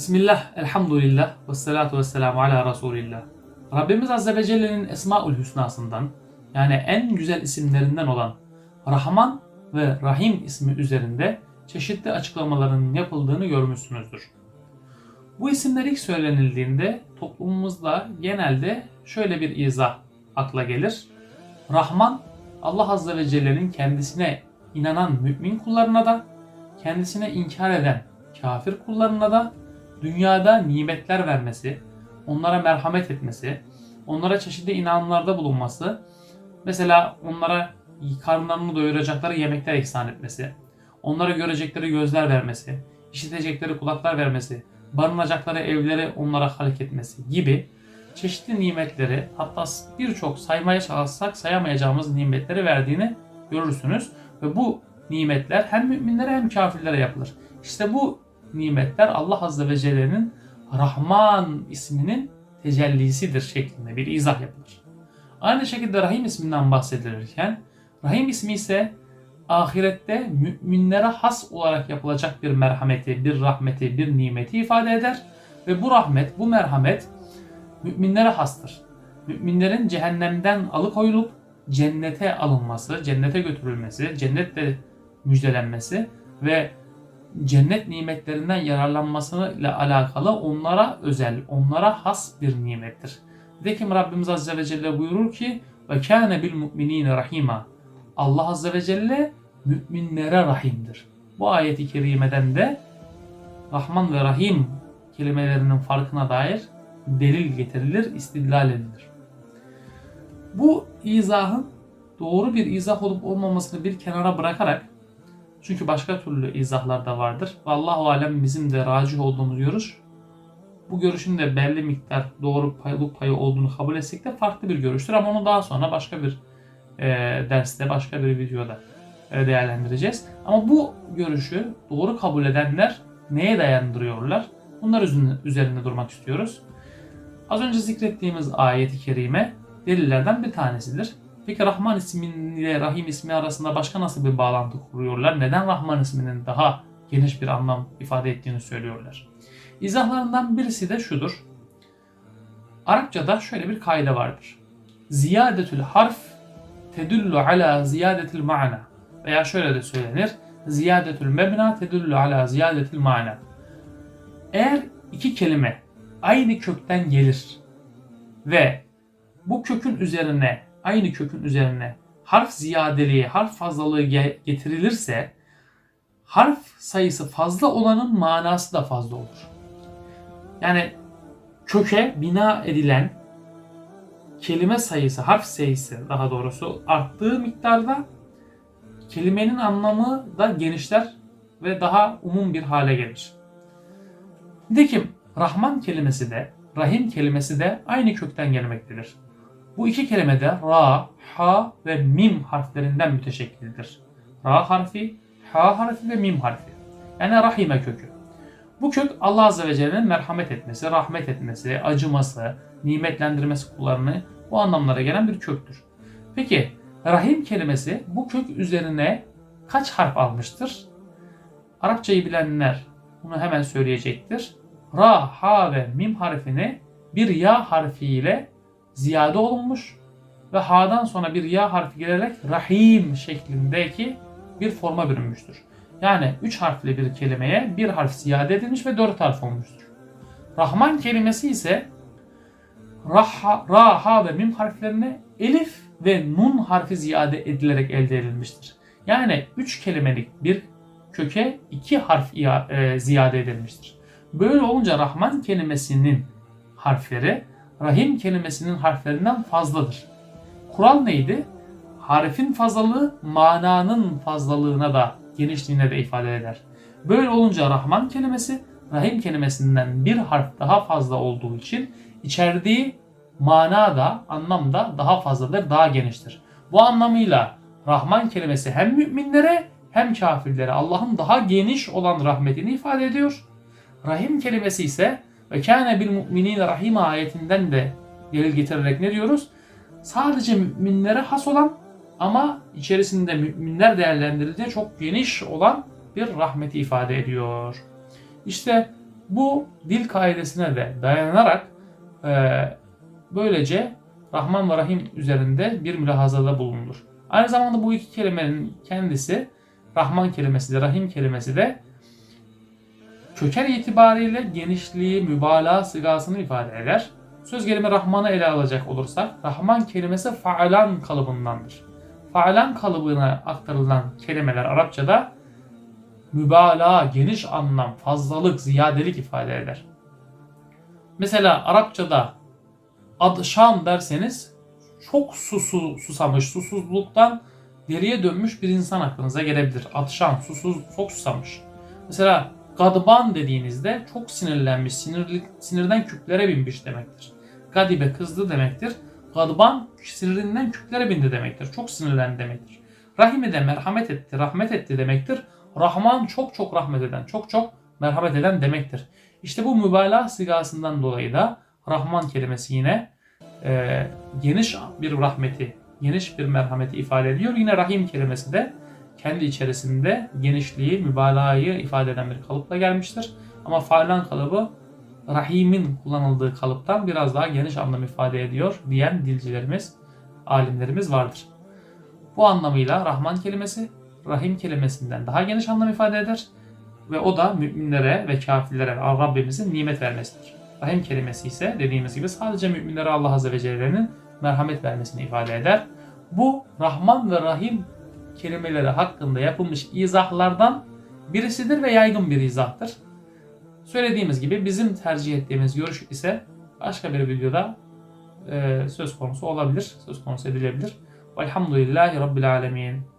Bismillah, elhamdülillah, ve salatu ve selamu ala Resulillah. Rabbimiz Azze ve Celle'nin Esmaül Hüsna'sından yani en güzel isimlerinden olan Rahman ve Rahim ismi üzerinde çeşitli açıklamaların yapıldığını görmüşsünüzdür. Bu isimler ilk söylenildiğinde toplumumuzda genelde şöyle bir izah akla gelir. Rahman Allah Azze ve Celle'nin kendisine inanan mümin kullarına da kendisine inkar eden kafir kullarına da dünyada nimetler vermesi, onlara merhamet etmesi, onlara çeşitli inanımlarda bulunması, mesela onlara karınlarını doyuracakları yemekler ihsan etmesi, onlara görecekleri gözler vermesi, işitecekleri kulaklar vermesi, barınacakları evleri onlara halik etmesi gibi çeşitli nimetleri hatta birçok saymaya çalışsak sayamayacağımız nimetleri verdiğini görürsünüz. Ve bu nimetler hem müminlere hem kafirlere yapılır. İşte bu nimetler Allah Azze ve Celle'nin Rahman isminin tecellisidir şeklinde bir izah yapılır. Aynı şekilde Rahim isminden bahsedilirken Rahim ismi ise ahirette müminlere has olarak yapılacak bir merhameti, bir rahmeti, bir nimeti ifade eder. Ve bu rahmet, bu merhamet müminlere hastır. Müminlerin cehennemden alıkoyulup cennete alınması, cennete götürülmesi, cennette müjdelenmesi ve cennet nimetlerinden yararlanmasıyla alakalı onlara özel, onlara has bir nimettir. Nitekim Rabbimiz Azze ve Celle buyurur ki ve kâne bil mu'minîne rahîmâ. Allah Azze ve Celle müminlere rahimdir. Bu ayeti kerimeden de Rahman ve Rahim kelimelerinin farkına dair delil getirilir, istidlal edilir. Bu izahın doğru bir izah olup olmamasını bir kenara bırakarak çünkü başka türlü izahlar da vardır. Vallahu alem bizim de racih olduğumuz görüş. Bu görüşün de belli miktar doğru paylık payı olduğunu kabul etsek de farklı bir görüştür. Ama onu daha sonra başka bir e, derste, başka bir videoda e, değerlendireceğiz. Ama bu görüşü doğru kabul edenler neye dayandırıyorlar? Bunlar üzerinde durmak istiyoruz. Az önce zikrettiğimiz ayeti kerime delillerden bir tanesidir. Peki Rahman ismiyle Rahim ismi arasında başka nasıl bir bağlantı kuruyorlar? Neden Rahman isminin daha geniş bir anlam ifade ettiğini söylüyorlar? İzahlarından birisi de şudur. Arapçada şöyle bir kaide vardır. Ziyadetül harf tedullu ala ziyadetil ma'na veya şöyle de söylenir. Ziyadetül mebna tedullu ala ziyadetil ma'na. Eğer iki kelime aynı kökten gelir ve bu kökün üzerine aynı kökün üzerine harf ziyadeliği, harf fazlalığı getirilirse harf sayısı fazla olanın manası da fazla olur. Yani köke bina edilen kelime sayısı, harf sayısı daha doğrusu arttığı miktarda kelimenin anlamı da genişler ve daha umum bir hale gelir. Nitekim Rahman kelimesi de, Rahim kelimesi de aynı kökten gelmektedir. Bu iki kelime de ra, ha ve mim harflerinden müteşekkildir. Ra harfi, ha harfi ve mim harfi. Yani rahime kökü. Bu kök Allah Azze ve Celle'nin merhamet etmesi, rahmet etmesi, acıması, nimetlendirmesi kullarını bu anlamlara gelen bir köktür. Peki rahim kelimesi bu kök üzerine kaç harf almıştır? Arapçayı bilenler bunu hemen söyleyecektir. Ra, ha ve mim harfini bir ya harfiyle ziyade olunmuş ve ha'dan sonra bir ya harfi gelerek rahim şeklindeki bir forma bürünmüştür. Yani 3 harfli bir kelimeye bir harf ziyade edilmiş ve 4 harf olmuştur. Rahman kelimesi ise Raha, Ra, Ha ve Mim harflerine Elif ve Nun harfi ziyade edilerek elde edilmiştir. Yani 3 kelimelik bir köke 2 harf e, ziyade edilmiştir. Böyle olunca Rahman kelimesinin harfleri Rahim kelimesinin harflerinden fazladır. Kural neydi? Harfin fazlalığı mananın fazlalığına da genişliğine de ifade eder. Böyle olunca Rahman kelimesi Rahim kelimesinden bir harf daha fazla olduğu için içerdiği mana da anlam da daha fazladır, daha geniştir. Bu anlamıyla Rahman kelimesi hem müminlere hem kafirlere Allah'ın daha geniş olan rahmetini ifade ediyor. Rahim kelimesi ise ve kâne bil mu'minîne rahim ayetinden de delil getirerek ne diyoruz? Sadece müminlere has olan ama içerisinde müminler değerlendirildiği çok geniş olan bir rahmeti ifade ediyor. İşte Bu dil kaidesine de dayanarak e, böylece Rahman ve Rahim üzerinde bir mülahazada bulunur. Aynı zamanda bu iki kelimenin kendisi Rahman kelimesi de Rahim kelimesi de köken itibariyle genişliği, mübalağa sigasını ifade eder. Söz gelimi Rahman'ı ele alacak olursak Rahman kelimesi faalan kalıbındandır. Faalan kalıbına aktarılan kelimeler Arapçada mübalağa, geniş anlam, fazlalık, ziyadelik ifade eder. Mesela Arapçada adşan derseniz çok susu, susamış, susuzluktan deriye dönmüş bir insan aklınıza gelebilir. Adşan, susuz, çok susamış. Mesela gadban dediğinizde çok sinirlenmiş, sinirli, sinirden küplere binmiş demektir. Gadibe kızdı demektir. Gadban sinirinden küplere bindi demektir. Çok sinirlendi demektir. Rahime de merhamet etti, rahmet etti demektir. Rahman çok çok rahmet eden, çok çok merhamet eden demektir. İşte bu mübalağa sigasından dolayı da Rahman kelimesi yine e, geniş bir rahmeti, geniş bir merhameti ifade ediyor. Yine Rahim kelimesi de kendi içerisinde genişliği, mübalağayı ifade eden bir kalıpla gelmiştir. Ama failan kalıbı Rahim'in kullanıldığı kalıptan biraz daha geniş anlam ifade ediyor diyen dilcilerimiz, alimlerimiz vardır. Bu anlamıyla Rahman kelimesi Rahim kelimesinden daha geniş anlam ifade eder ve o da müminlere ve kafirlere Rabbimizin nimet vermesidir. Rahim kelimesi ise dediğimiz gibi sadece müminlere Allah Azze ve Celle'nin merhamet vermesini ifade eder. Bu Rahman ve Rahim kelimeleri hakkında yapılmış izahlardan birisidir ve yaygın bir izahtır. Söylediğimiz gibi bizim tercih ettiğimiz görüş ise başka bir videoda e, söz konusu olabilir, söz konusu edilebilir. Velhamdülillahi Rabbil Alemin.